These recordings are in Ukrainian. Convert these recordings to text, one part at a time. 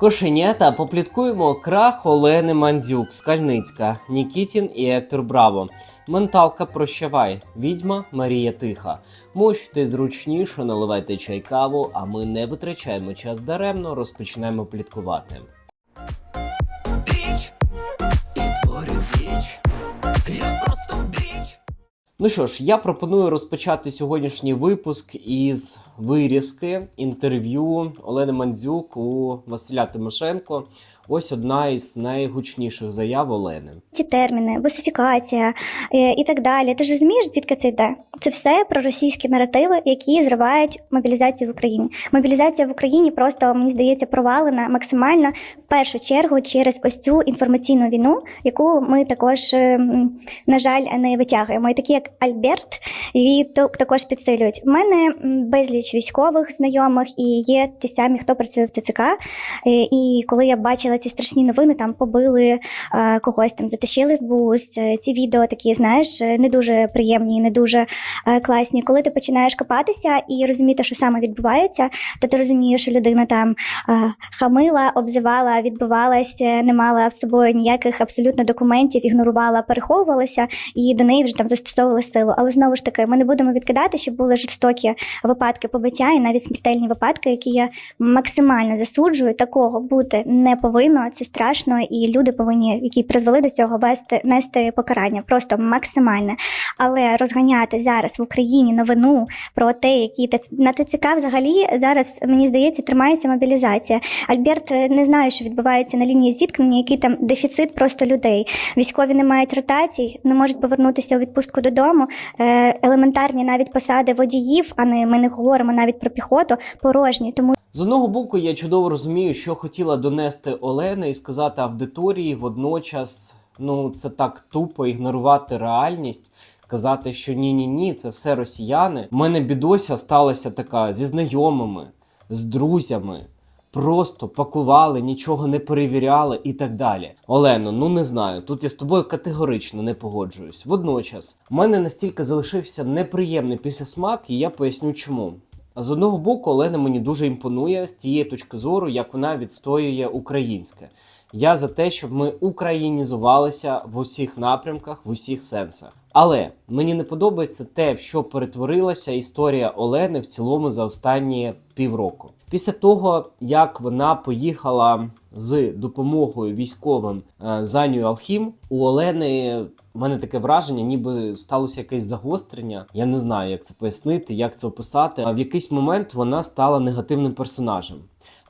Кошенята попліткуємо крах Олени Мандзюк, Скальницька, Нікітін і Ектор Браво. Менталка прощавай, відьма Марія Тиха. Мощте зручніше, наливайте чай каву, а ми не витрачаємо час даремно, розпочинаємо пліткувати. Творю діч. Я просто. Ну що ж, я пропоную розпочати сьогоднішній випуск із вирізки інтерв'ю Олени Мандзюк у Василя Тимошенко. Ось одна із найгучніших заяв Олени. ці терміни, босифікація е, і так далі. Ти ж розумієш, звідки це йде? Це все про російські наративи, які зривають мобілізацію в Україні. Мобілізація в Україні просто мені здається провалена максимально в першу чергу через ось цю інформаційну війну, яку ми також, е, на жаль, не витягуємо. І такі як Альберт, її також підсилюють. У мене безліч військових знайомих і є ті самі, хто працює в ТЦК. Е, І коли я бачила ці страшні новини, там побили е, когось там затащили в бус. Е, Ці відео такі, знаєш, е, не дуже приємні, не дуже класні. Коли ти починаєш копатися і розуміти, що саме відбувається, то ти розумієш, що людина там хамила, обзивала, відбивалась, е, не мала з собою ніяких абсолютно документів, ігнорувала, переховувалася, і до неї вже там застосовували силу. Але знову ж таки, ми не будемо відкидати, що були жорстокі випадки побиття і навіть смертельні випадки, які я максимально засуджую. Такого бути не повинно. Це страшно, і люди повинні, які призвели до цього, вести нести покарання просто максимальне. Але розганяти зараз в Україні новину про те, які на ТЦК взагалі зараз мені здається тримається мобілізація. Альберт е, не знає, що відбувається на лінії зіткнення, який там дефіцит просто людей. Військові не мають ротацій, не можуть повернутися у відпустку додому. Е, елементарні навіть посади водіїв, а не ми не говоримо навіть про піхоту, порожні. Тому З одного боку, я чудово розумію, що хотіла донести Олена і сказати аудиторії. Водночас, ну це так тупо ігнорувати реальність. Казати, що ні, ні, це все росіяни. У мене бідося сталася така зі знайомими, з друзями. Просто пакували, нічого не перевіряли і так далі. Олено, ну не знаю. Тут я з тобою категорично не погоджуюсь. Водночас, в мене настільки залишився неприємний післясмак, і я поясню чому. З одного боку, Олена мені дуже імпонує з тієї точки зору, як вона відстоює українське. Я за те, щоб ми українізувалися в усіх напрямках, в усіх сенсах. Але мені не подобається те, в що перетворилася історія Олени в цілому за останні півроку. Після того, як вона поїхала з допомогою військовим е, за Нью Алхім, у Олени мене таке враження, ніби сталося якесь загострення. Я не знаю, як це пояснити, як це описати. А в якийсь момент вона стала негативним персонажем.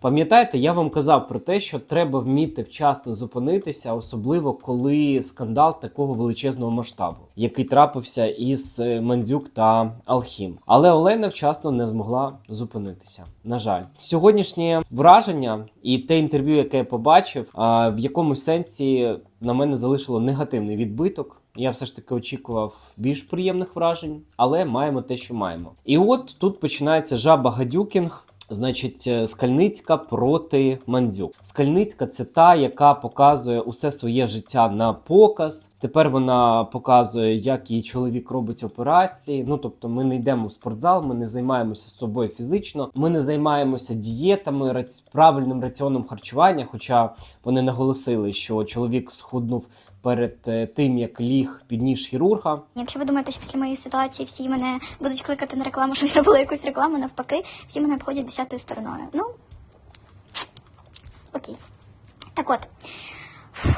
Пам'ятаєте, я вам казав про те, що треба вміти вчасно зупинитися, особливо коли скандал такого величезного масштабу, який трапився із е, Мандзюк та Алхім. Але Олена вчасно не змогла зупинитися. На жаль, сьогоднішнє враження і те інтерв'ю, яке я побачив, в якомусь сенсі на мене залишило негативний відбиток. Я все ж таки очікував більш приємних вражень, але маємо те, що маємо. І от тут починається жаба гадюкінг. Значить, е, Скальницька проти Мандзюк. Скальницька це та, яка показує усе своє життя на показ. Тепер вона показує, як її чоловік робить операції. Ну тобто, ми не йдемо в спортзал, ми не займаємося з собою фізично, ми не займаємося дієтами, раці- правильним раціоном харчування. Хоча вони наголосили, що чоловік схуднув перед е, тим, як ліг під ніж хірурга. Якщо ви думаєте, що після моєї ситуації всі мене будуть кликати на рекламу, щоб я робила якусь рекламу, навпаки, всі мене обходять десятою стороною. Ну окей. Так от.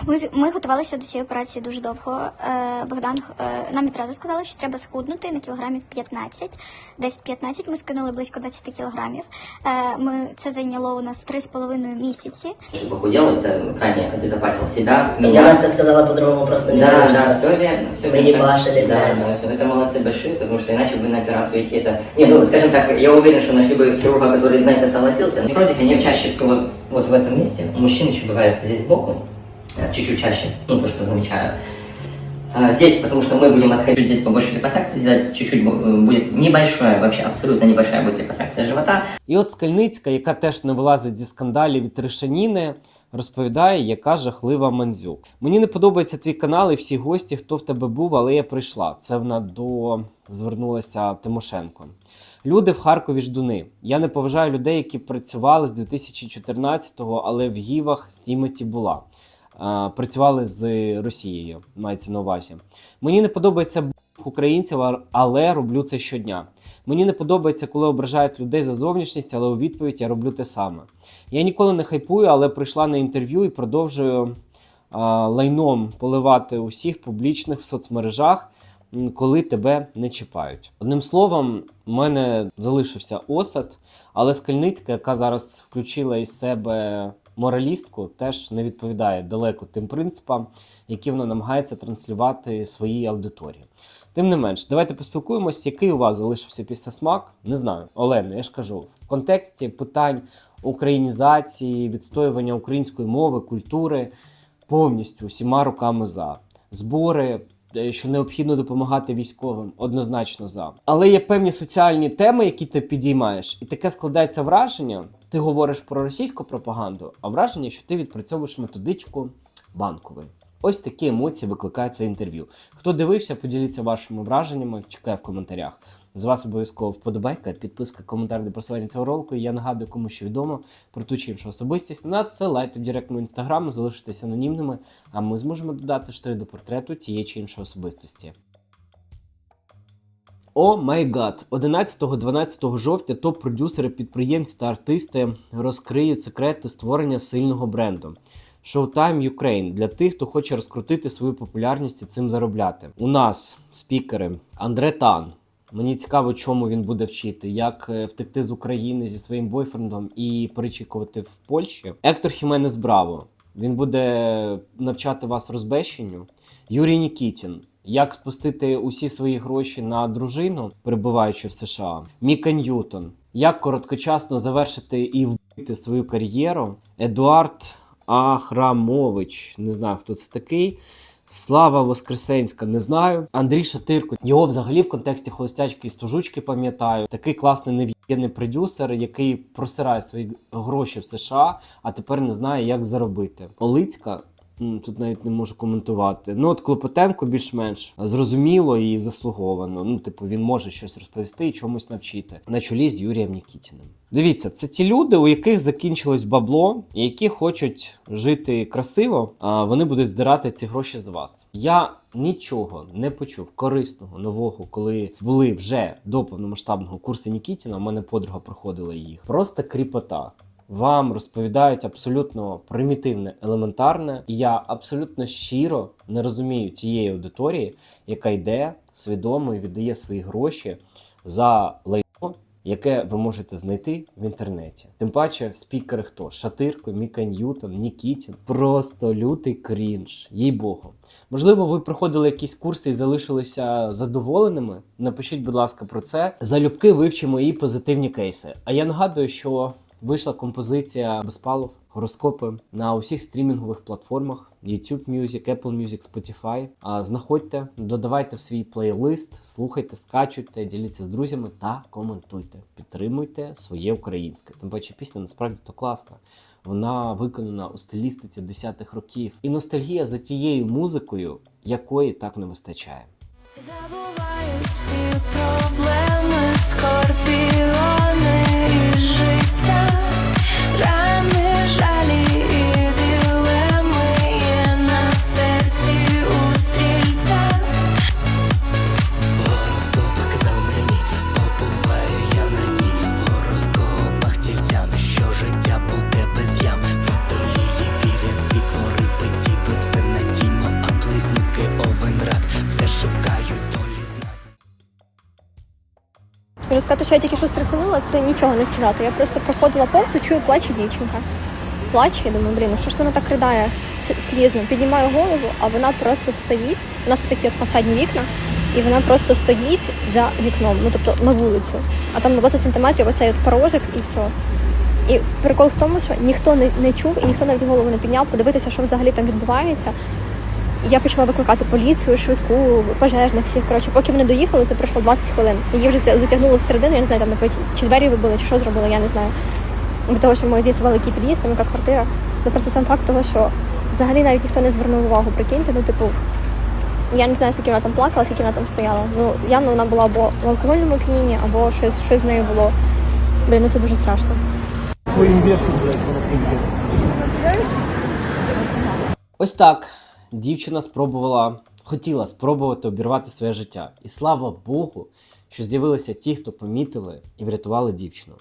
Ми, з- ми готувалися до цієї операції дуже довго. Е, Богдан е, нам відразу сказали, що треба схуднути на кілограмів 15. Десь 15 ми скинули близько 20 кілограмів. Е, ми, це зайняло у нас 3,5 місяці. Если похудел, это крайне обезопасил себя, Ну, меня. Настя сказала по-другому просто не Да, да, получится. все верно, все Мы не пашили, да, да. да, всё. это молодцы большие, потому что иначе бы на операцию идти это... Не, ну, скажем так, я уверен, что нашли бы хирурга, который на это согласился. Некрозик, они чаще всего вот в этом месте, у мужчин еще бывает здесь сбоку, э, чуть-чуть чаще, ну, то, что замечаю. Здесь, потому что мы будем отходить здесь побольше липосакции, сделать чуть-чуть бу- будет небольшое, вообще абсолютно небольшая будет липосакция живота, І от Скальницька, яка теж не вилазить зі скандалів від Тришаніни, розповідає, яка жахлива Мандзюк. Мені не подобається твій канал і всі гості, хто в тебе був, але я прийшла. Це вона до звернулася Тимошенко. Люди в Харкові ждуни. Я не поважаю людей, які працювали з 2014-го, але в Гівах з Тімоті була. Працювали з Росією, мається на увазі. Мені не подобається українців, але роблю це щодня. Мені не подобається, коли ображають людей за зовнішність, але у відповідь я роблю те саме. Я ніколи не хайпую, але прийшла на інтерв'ю і продовжую лайном поливати усіх публічних в соцмережах, коли тебе не чіпають. Одним словом, у мене залишився осад, але Скальницька, яка зараз включила із себе моралістку, теж не відповідає далеко тим принципам, які вона намагається транслювати своїй аудиторії. Тим не менш, давайте поспілкуємось, який у вас залишився після смак. Не знаю, Олено, я ж кажу, в контексті питань українізації, відстоювання української мови, культури повністю всіма руками за збори. Е, Що необхідно допомагати військовим, однозначно за. Але є певні соціальні теми, які ти підіймаєш, і таке складається враження. Ти говориш про російську пропаганду, а враження, що ти відпрацьовуєш методичку банкової. Ось такі емоції викликає інтерв'ю. Хто дивився, поділіться вашими враженнями. Чекаю в коментарях. З вас обов'язково вподобайка, підписка, коментар до просування цього ролику. Я нагадую, кому що відомо про ту чи іншу особистість. Надсилайте в директ мого інстаграму, залишитесь анонімними, а ми зможемо додати штри до портрету тієї чи іншої особистості. О май гад! 11-12 жовтня топ-продюсери, підприємці та артисти розкриють секрети створення сильного бренду. Showtime Ukraine для тих, хто хоче розкрутити свою популярність і цим заробляти. У нас спікери Андре Тан. Мені цікаво, чому він буде вчити, як е, втекти з України зі своїм бойфрендом і перечікувати в Польщі. Ектор Хіменес Браво. Він буде навчати вас розбещенню. Юрій Нікітін. Як спустити усі свої гроші на дружину, перебуваючи в США? Міка Ньютон. Як короткочасно завершити і вбити свою кар'єру? Едуард Ахрамович. Не знаю, хто це такий. Слава Воскресенська, не знаю. Андрій Шатирко. Його взагалі в контексті холостячки і стужучки пам'ятаю. Такий класний нев'єдний продюсер, який просирає свої гроші в США, а тепер не знає, як заробити. Олицька. М, Тут навіть не можу коментувати. Ну, от Клопотенко більш-менш зрозуміло і заслуговано. Ну, типу, він може щось розповісти і чомусь навчити на чолі з Юрієм Нікітіним. Дивіться, це ті люди, у яких закінчилось бабло, і які хочуть жити красиво, а вони будуть здирати ці гроші з вас. Я нічого не почув корисного нового, коли були вже до повномасштабного курсу Нікітіна. У мене подруга проходила їх. Просто кріпота. Вам розповідають абсолютно примітивне, елементарне, і я абсолютно щиро не розумію тієї аудиторії, яка йде свідомо і віддає свої гроші за лайно, яке ви можете знайти в інтернеті. Тим паче, спікери хто? Шатирко, Міка Ньютон, Нікітін. Просто лютий крінж, їй Богу. Можливо, ви проходили якісь курси і залишилися задоволеними. Напишіть, будь ласка, про це. Залюбки вивчимо і позитивні кейси. А я нагадую, що вийшла композиція Безпалов, гороскопи на усіх стрімінгових платформах: YouTube Music, Apple Music, Spotify. Знаходьте, додавайте в свій плейлист, слухайте, скачуйте, діліться з друзями та коментуйте. Підтримуйте своє українське. Тим паче пісня насправді то класна. Вона виконана у стилістиці 10-х років. І ностальгія за тією музикою, якої так не вистачає. Забуваю всі проблеми, скорпіони сказати, що я тільки що стресанула, це нічого не сказати. Я просто проходила повз і чую, плаче дівчинка. Плаче, я думаю, блін, ну що ж вона так ридає слізно. Піднімаю голову, а вона просто стоїть. У нас такі от фасадні вікна, і вона просто стоїть за вікном, ну тобто на вулицю. А там на 20 сантиметрів оцей от порожик і все. І прикол в тому, що ніхто не, не чув і ніхто навіть голову не підняв, подивитися, що взагалі там відбувається. І Я почала викликати поліцію, швидку, пожежних всіх. Коротше, поки вони доїхали, це пройшло 20 хвилин. Її вже за- затягнуло всередину, я не знаю, там чи двері вибили, чи що зробили, я не знаю. До того, що ми з'ясували, який під'їзд, там яка квартира. Ну просто сам факт того, що взагалі навіть ніхто не звернув увагу, прикиньте, ну типу, Я не знаю, скільки вона там плакала, скільки вона там стояла. Ну, явно вона була або в алкогольному оп'янінні, або щось, щось з нею було. Блін, ну це дуже страшно. Ось так дівчина спробувала, хотіла спробувати обірвати своє життя. І слава Богу, що з'явилися ті, хто помітили і врятували дівчину.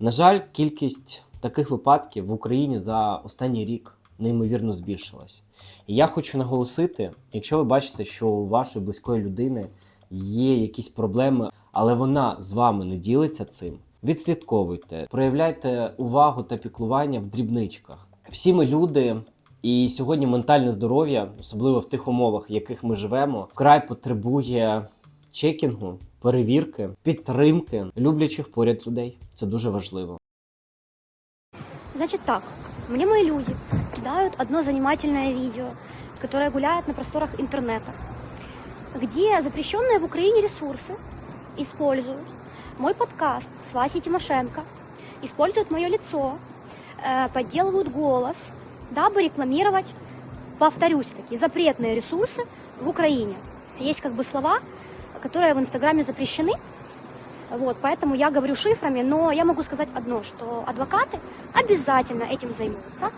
На жаль, кількість таких випадків в Україні за останній рік неймовірно збільшилась. І я хочу наголосити: якщо ви бачите, що у вашої близької людини є якісь проблеми, але вона з вами не ділиться цим, відслідковуйте, проявляйте увагу та піклування в дрібничках. Всі ми люди, і сьогодні ментальне здоров'я, особливо в тих умовах, в яких ми живемо, вкрай потребує чекінгу, перевірки, підтримки люблячих поряд людей. Це дуже важливо. Значит так, мне мои люди кидают одно занимательное видео, которое гуляет на просторах интернета, где запрещенные в Украине ресурсы используют мой подкаст с Васей Тимошенко, используют мое лицо, э, подделывают голос, дабы рекламировать, повторюсь таки, запретные ресурсы в Украине. Есть как бы слова, которые в Инстаграме запрещены, вот, поэтому я говорю шифрами, но я могу сказать одно, что адвокаты обязательно этим займутся.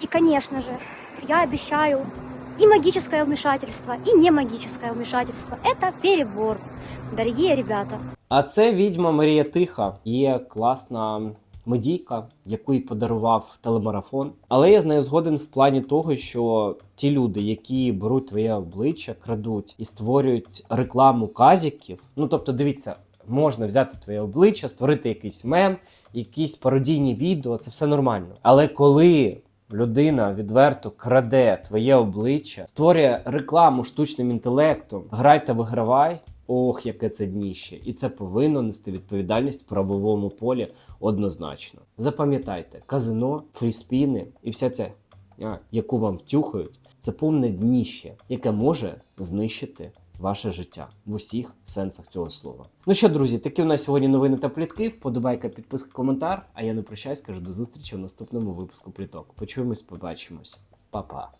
И, конечно же, я обещаю и магическое вмешательство, и не магическое вмешательство. Это перебор, дорогие ребята. А це відьма Марія Тиха. Є класна медійка, яку й подарував телемарафон. Але я з нею згоден в плані того, що ті люди, які беруть твоє обличчя, крадуть і створюють рекламу казіків. Ну тобто, дивіться, можна взяти твоє обличчя, створити якийсь мем, якісь пародійні відео, це все нормально. Але коли людина відверто краде твоє обличчя, створює рекламу штучним інтелектом, грай та вигравай. Ох, яке це дніще, і це повинно нести відповідальність в правовому полі однозначно. Запам'ятайте, казино, фріспіни і вся ця, яку вам втюхають, це повне дніще, яке може знищити ваше життя в усіх сенсах цього слова. Ну що, друзі, такі у нас сьогодні новини та плітки. Вподобайка, підписка, коментар. А я не прощаюсь, кажу до зустрічі в наступному випуску пліток. Почуємось, побачимось. Па-па.